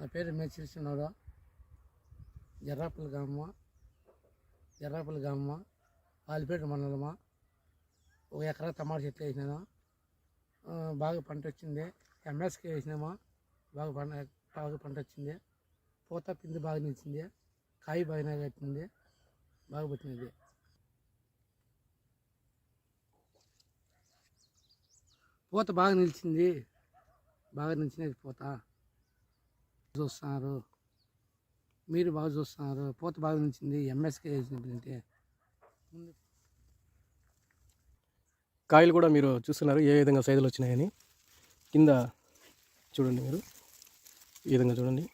నా పేరు మేచిస్తున్నాడు ఎర్రాపల్లి గ్రామం ఎర్రాపల్లి గ్రామం ఆలిపేట మండలమా? ఒక ఎకరా టమాటా చెట్లు వేసినాను. బాగా పంట వచ్చింది. ఎంఎస్కి వేసినామా? బాగా పంట బాగా పంట వచ్చింది. పూత పిండి బాగా నిలిచింది. కాయ బాగా కట్టింది. బాగా పుట్టినది పూత బాగా నిలిచింది. బాగా నిలిచినది పూత. చూస్తున్నారు. మీరు బాగా చూస్తున్నారు. పూత బాగా నుంచింది ఎంఎస్కే వేసినట్టు కాయలు కూడా మీరు చూస్తున్నారు. ఏ విధంగా సైజులు వచ్చినాయని. కింద చూడండి మీరు. ఈ విధంగా చూడండి.